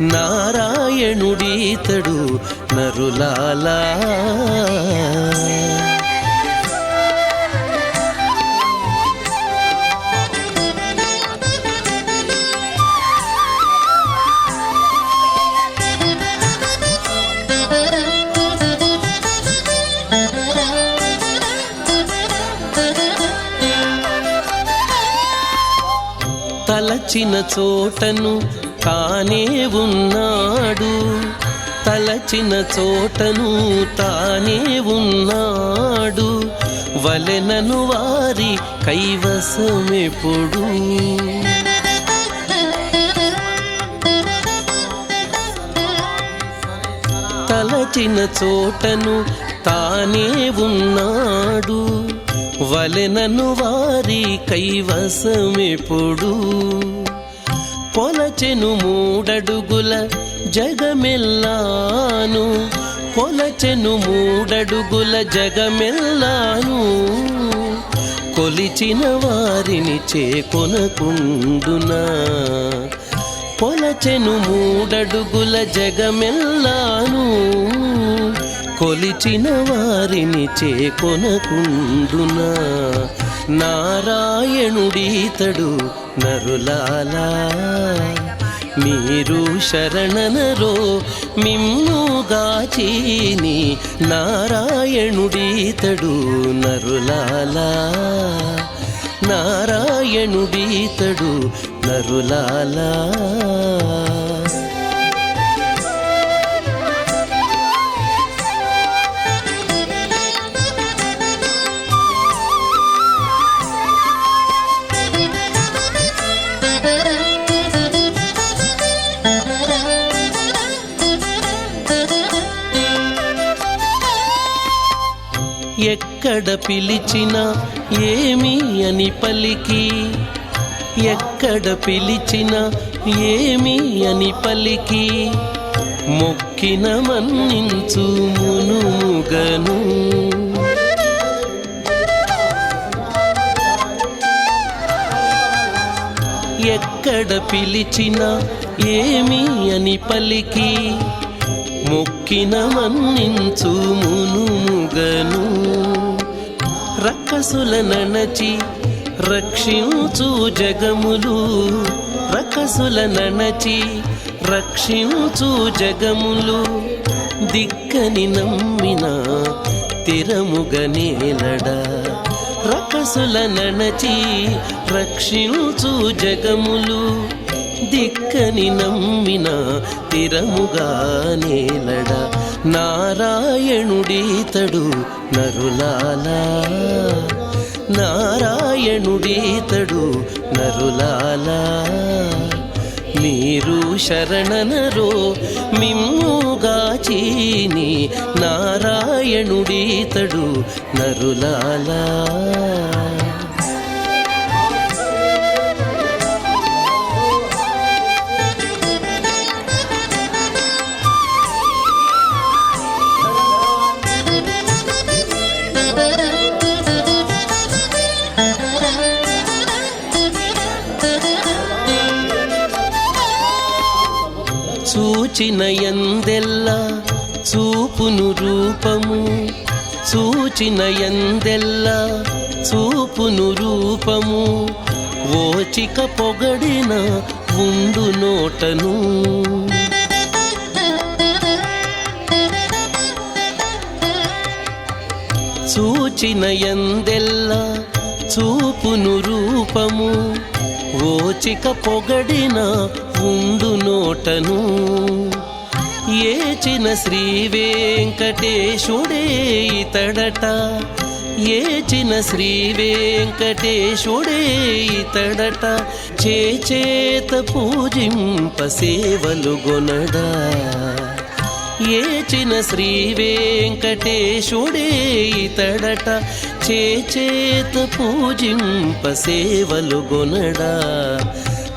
నారాయణుడీతడు నరులాలా. తలచిన చోటను తానే ఉన్నాడు. తలచిన చోటను తానే ఉన్నాడు. వలెనను వారి కైవసమెప్పుడు. తలచిన చోటను తానే ఉన్నాడు. వలెనను వారి కైవసమెప్పుడు. పొలచెను మూడడుగుల జగమెల్లాను. కొలచెను మూడడుగుల జగమెల్లాను. కొలిచిన వారిని చేకొనకుండునా. పొలచెను మూడడుగుల జగమెల్లాను. కొలిచిన వారిని చేకొనకుండునా. నారాయణుడీతడు నరులాలా. మీరు శరణనరో మిమ్ముగాచీని నారాయణుడీతడు నరులాలా. నారాయణుడీతడు నరులాలా. ఎక్కడ పిలిచినా ఏమి అని పలికి. ఎక్కడ పిలిచినా ఏమి అని పలికి. మొక్కిన మన్నించు మునుముగను. ఎక్కడ పిలిచినా ఏమి అని పలికి. మొక్కిన మన్నించు మునుముగను. రక్కసుల నణచి రక్షించు జగములు. రక్కసుల నణచి రక్షించు జగములు. దిక్కని నమ్మిన తిరముగనేలడా రకసుల నణచి రక్షించు జగములు. దిక్కని నమ్మిన తిరముగా నేలడ నారాయణుడీతడు నరులాలా. నారాయణుడీతడు నరులాలా. మీరు శరణనరో మిమ్ముగాచీని నారాయణుడీతడు నరులాలా. చూచిన ఎందెల్ల చూపును రూపము చూచిన ఎందెల్ల చూపును రూపము. ఓచిక పొగడిన ఉండు నోటను. చూచిన ఎందెల్ల చూపును రూపము ఓచిక పొగడిన ఉండు నోటను ఏచిన శ్రీ వెంకటేశుడే ఇతడట. ఏచిన శ్రీ వెంకటేశుడే ఇతడట. చేచేత పూజింప సేవలు గొనడా. ఏచిన శ్రీ వెంకటేశుడే ఇతడట. చేచేత పూజింప సేవలు గొనడా.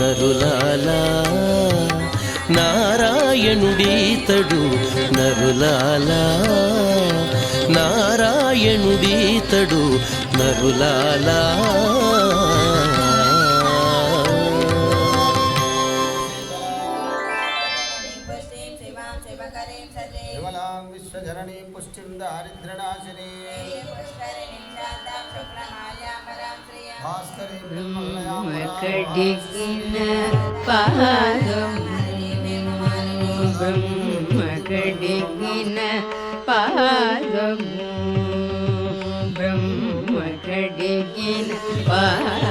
నరులాలా నారాయణుడీతడు నరులాలా నారాయణుడీతడు నరులాలా. విశ్వజననీ కడిగిన పాదం బ్రహ్మ కడిగిన పాదం బ్రహ్మ కడిగిన పాదం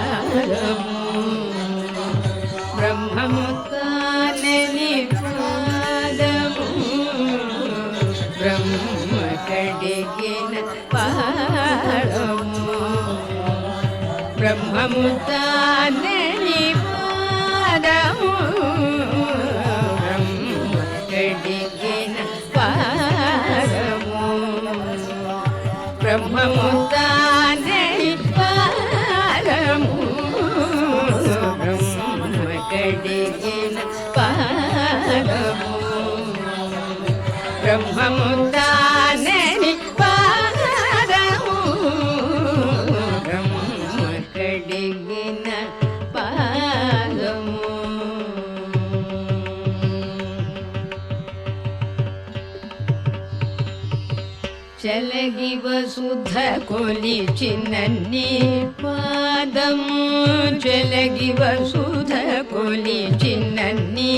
బ్రహ్మము పాదము. బ్రహ్మ పాదము. బ్రహ్మము పాదము. పాదము. चलगी वसुध कोली चिन्नन्नी पादम, चलगी वसुध कोली चिन्नन्नी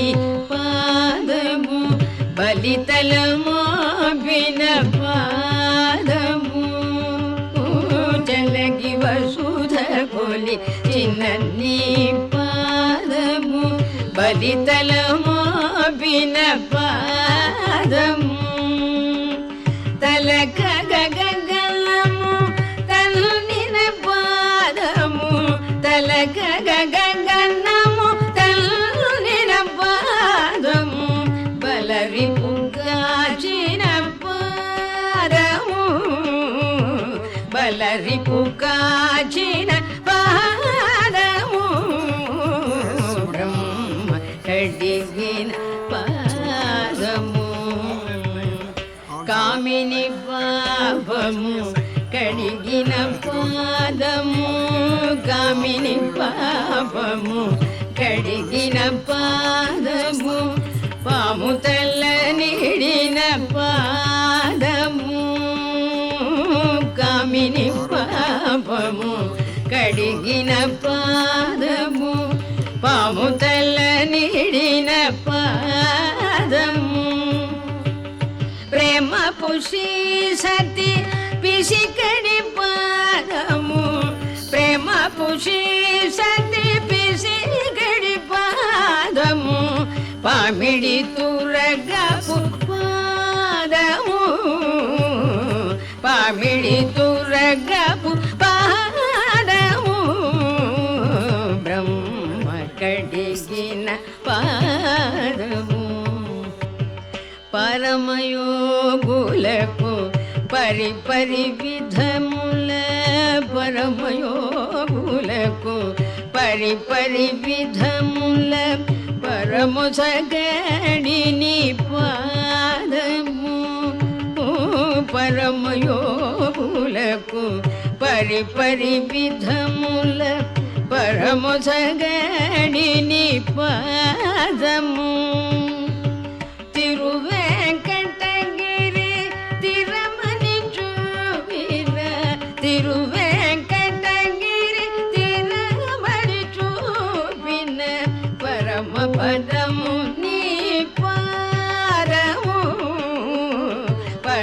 पादम बलितलमो बिन पादम। चलगी वसुध कोली चिन्नन्नी पादम बलितलमो बिन पा పాదము కడిగిన పాదము కామిని పాపము కడిగిన పాదము పాము తల్ల నిడిన పాదము కామిని పాపము కడిగిన పాదము పాము తల్ల నిడిన పాదము. ప్రేమ పుషి సతి పిసికడి పాదము ప్రేమ పుషి సతి పిసికడి పాదము పామిడి తురగపు పాదము పామిడి తురగపు పాదము బ్రహ్మ కడిగిన పాదము పరమయోగులకు పరి పరి విధముల పరమయోగులకు పరి పరి విధముల పరము సగడిని పాదము పరమయోగులకు పరి పరి విధముల పరము సగడిని పాదము.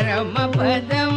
பரமபதம்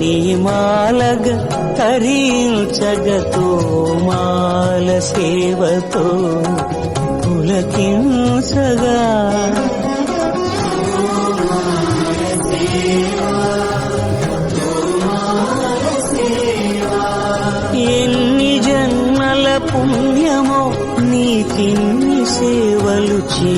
నీమాలగ తరించగతో మాల సేవతో పులకించగా. ఎన్ని జన్మల పుణ్యమో నీ తిన్ని సేవలు చే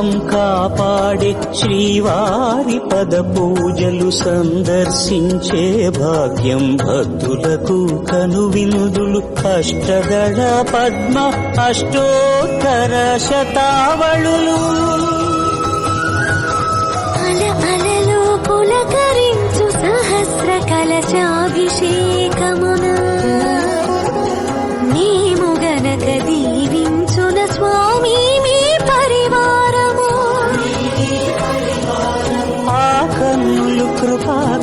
సర్వస్వం కాపాడే శ్రీవారి పద పూజలు సందర్శించే భాగ్యం భక్తులకు కనువినుదులు అష్టదళ పద్మ అష్టోత్తర శతావళులు. అల అలలో పులకరించు సహస్ర కలశాభిషేకమున. మేము గనక దీవించున స్వామి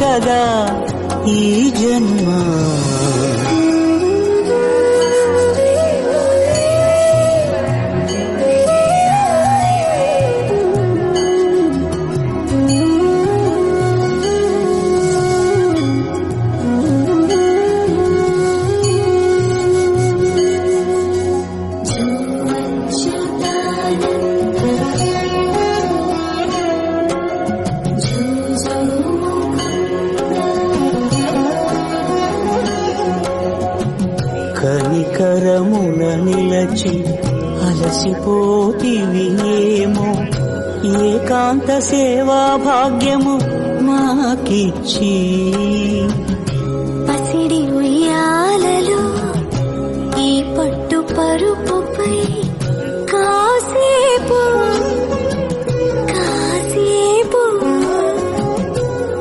కదా ఈ జన్మ. ఏకాంత సేవా భాగ్యము మాకిచ్చి. పసిడి ఉయ్యాలలో ఈ పట్టు పరుపుపై కాసేపు కాసేపు.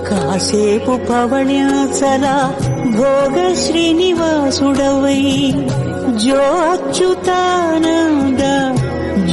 కాసేపు పవణ్యాచల భోగ శ్రీనివాసుడవై జో అచ్యుతానంద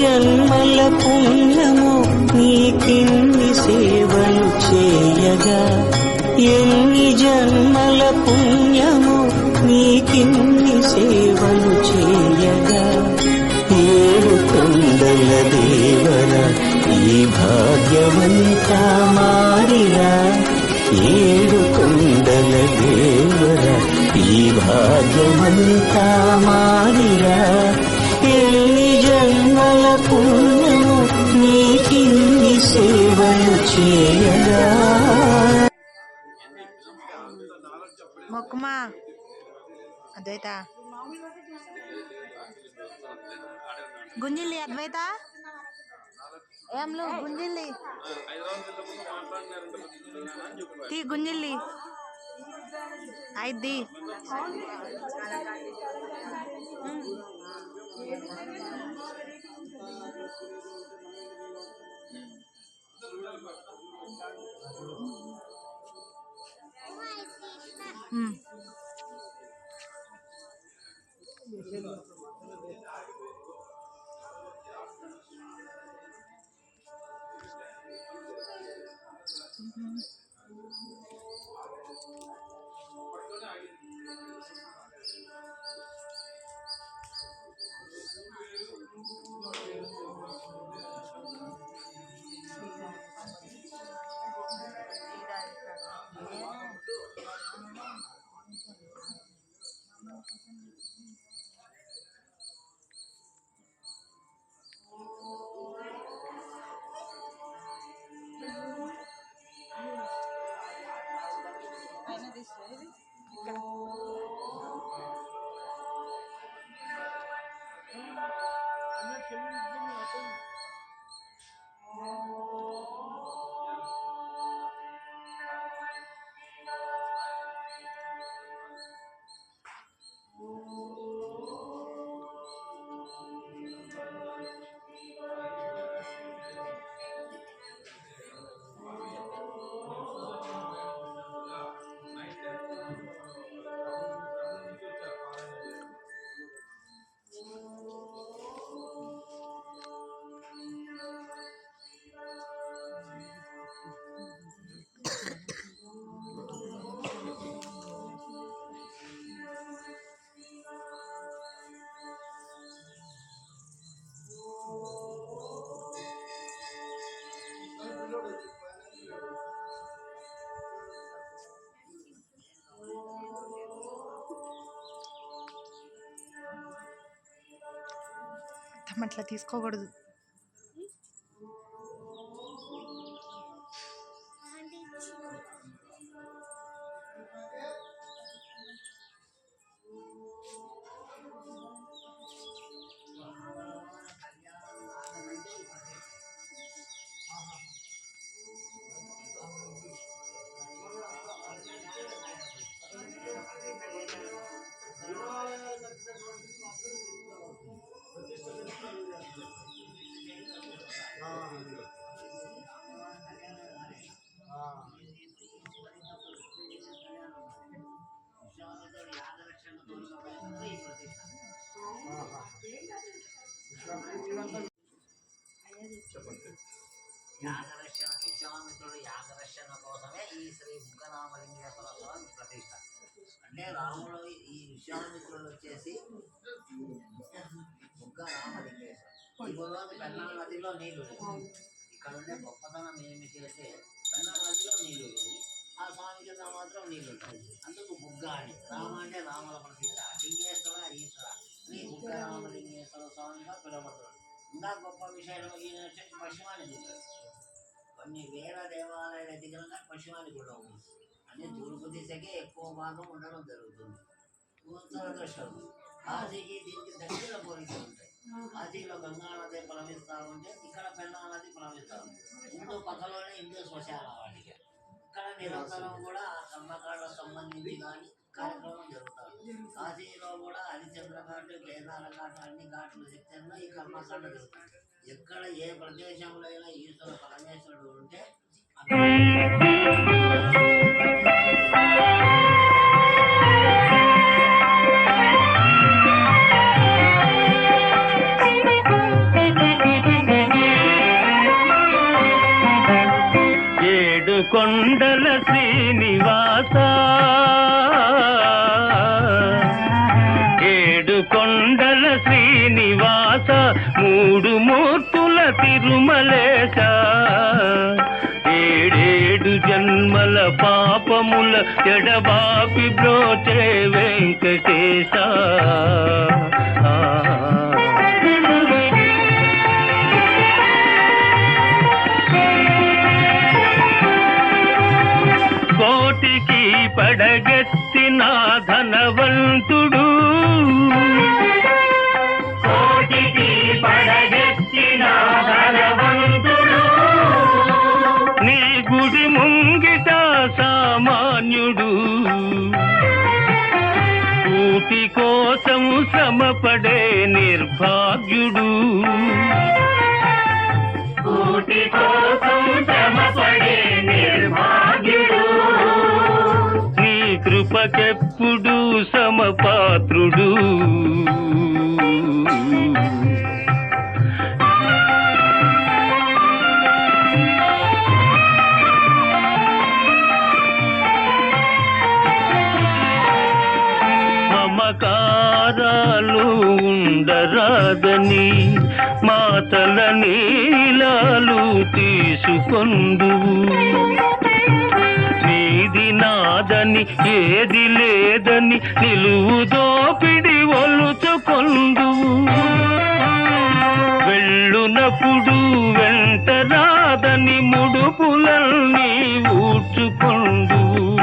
జన్మల పుణ్యము నీకిన్ని సేవలు చేయగా? ఎన్ని జన్మల పుణ్యము నీకిన్ని సేవలు చేయగా? ఏడు కొండల దేవర ఈ భాగ్యవంతా మారిరా. ఏడు కొండల దేవర ఈ భాగ్యమంతా మారిరా. పెళ్ళి జన్మల పుణ్యము నీకిన్ని సేవలు చేయగా. మొక్కుమా? అద్వైత? గుంజిల్లి అద్వైత? ఏంలు గుంజిల్లి. తీ గుంజిల్లి. అయిద్ది Mm-hmm. this way. I'm not feeling అర్థం అట్లా తీసుకోకూడదు. యాగరక్షణ విశ్వామిత్రుడు యాగరక్షణ కోసమే ఈ శ్రీ ముగ్గనామలింగేశ్వర స్వామి ప్రతిష్ట. అంటే రాముడు ఈ విశ్వామిత్రుడు వచ్చేసి ముగ్గ రామలింగేశ్వర ఈ పెన్నా నదిలో నీళ్ళు ఇక్కడ ఉండే గొప్పతనం ఏమి చేస్తే పెన్నా నదిలో నీళ్ళు ఆ స్వామి కింద మాత్రం నీళ్ళు ఉంటాయి అందుకు బుగ్గ అని రామ అంటే రాముల ప్రతిష్ట. లింగేశ్వర ఈశ్వర. శ్రీ బుగ్గ రామలింగేశ్వర స్వామిగా పిలువబడుతున్నాడు ఇంకా గొప్ప విషయం ఈయన వచ్చేసి పశ్చిమాన్ని దిగాడు కొన్ని వేల దేవాలయాల దగ్గరగా పశ్చిమాది కూడా ఉంది అన్ని తూర్పు దిశకే ఎక్కువ భాగం ఉండడం జరుగుతుంది. ఉత్తర దశలు. కాశీకి దీనికి దగ్గర పోలికలు ఉంటాయి. కాశీలో గంగా నది ప్రవహిస్తూ ఉంటే ఇక్కడ పెన్నా నది ప్రవహిస్తూ ఉంది హిందూ పక్కలోనే హిందూ శ్మశాన వాటికి. ఇక్కడ నిరంతరం కూడా ఆ కర్మకాండకు సంబంధించి కానీ కార్యక్రమం జరుగుతుంది. హరిచంద్ర ఘాటు కేదార ఘాట్లు అన్ని ఘాట్లు చెప్తాను ఈ కర్మకాండ ఎక్కడ ఏ ప్రదేశంలో అయినా ఈశ్వర పరమేశ్వరుడు ఉంటే అక్కడ ఎడబాపి బ్రోచే వెంకటేశ ఆ. కోటికి పడగెత్తిన ధనవంతుడు సమపాత్రుడు మమకారాలు ఉండరాదని మాతల నీలాలు తీసుకొందువు. ఇది నాదని ఏది లేదని నిలువు దోపిడి ఒలుచుకొందువు వెళ్ళునప్పుడు వెంట రాదని ముడుపులన్నీ ఊడ్చుకొందువు.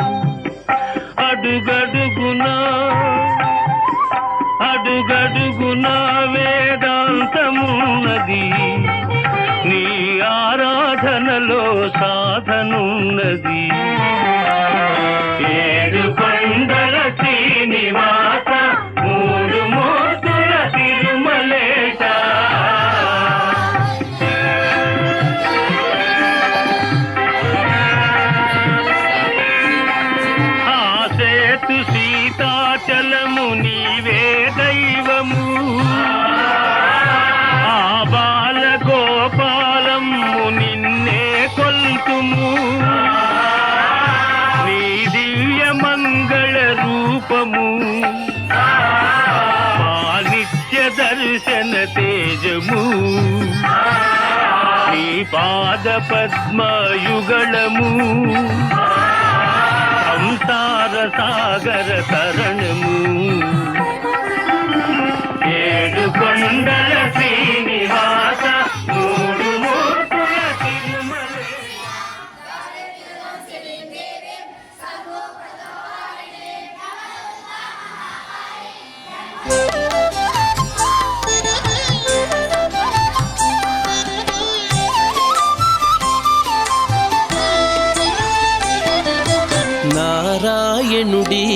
అడుగడుగునా అడుగడుగునా వేదాంతమున్నది. నీ ఆరాధనలో సాధనున్నది. రూపము మా నిత్య దర్శన తేజము. నీ పాద పద్మయుగళము. సంసార సాగర తరణము. ఏడు కొండల శ్రీనివాస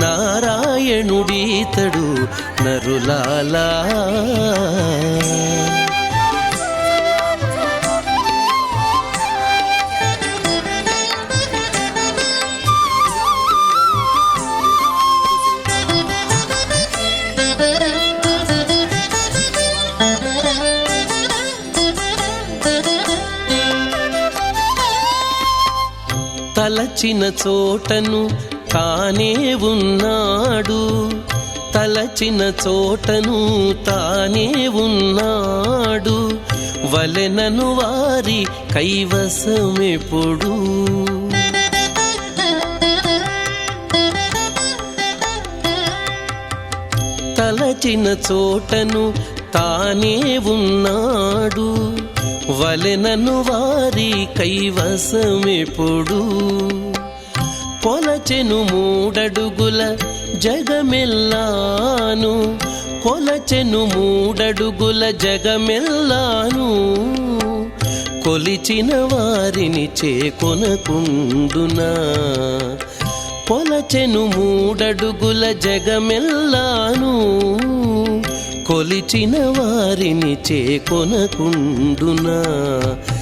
నారాయణుడీతడు నరులాలా. తలచిన చోటను తానే ఉన్నాడు. తలచిన చోటను తానే ఉన్నాడు. వలెనను వారి కైవసమెప్పుడు. తలచిన చోటను తానే ఉన్నాడు. వలెనను వారి కైవసమెప్పుడు. కొలచెను మూడడుగుల జగమెల్లాను. కొలచెను మూడడుగుల జగమెల్లాను. కొలిచిన వారిని చేకొనకుండునా. కొలచెను మూడడుగుల జగమెల్లాను. కొలిచిన వారిని చేకొనకుండునా.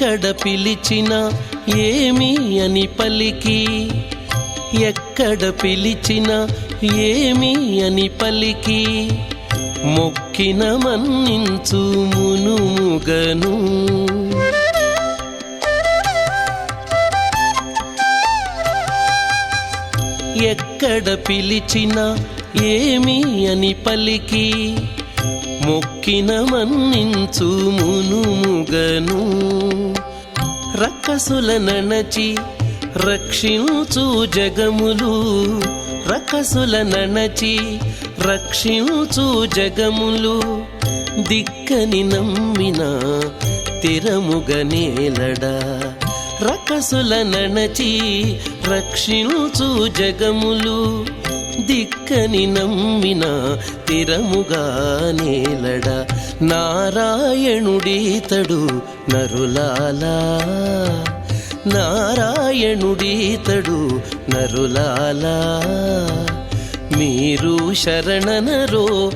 ఎక్కడ పిలిచినా ఏమి అని పలికి. ఎక్కడ పిలిచినా ఏమి అని పలికి. మొక్కిన మన్నించు మునుముగను. ఎక్కడ పిలిచినా ఏమి అని పలికి. మొక్కిన మన్నించు మునుముగను. రక్కసుల నణచి రక్షించు జగములు. రకసుల నణచి రక్షించు జగములు. దిక్కని నమ్మిన తిరముగనేలడా రకసుల నణచి రక్షించు జగములు దిక్కని నమ్మిన తిరముగా నేలడ నారాయణుడీతడు నరులాలా. నారాయణుడీతడు నరులాలా. మీరు శరణనరో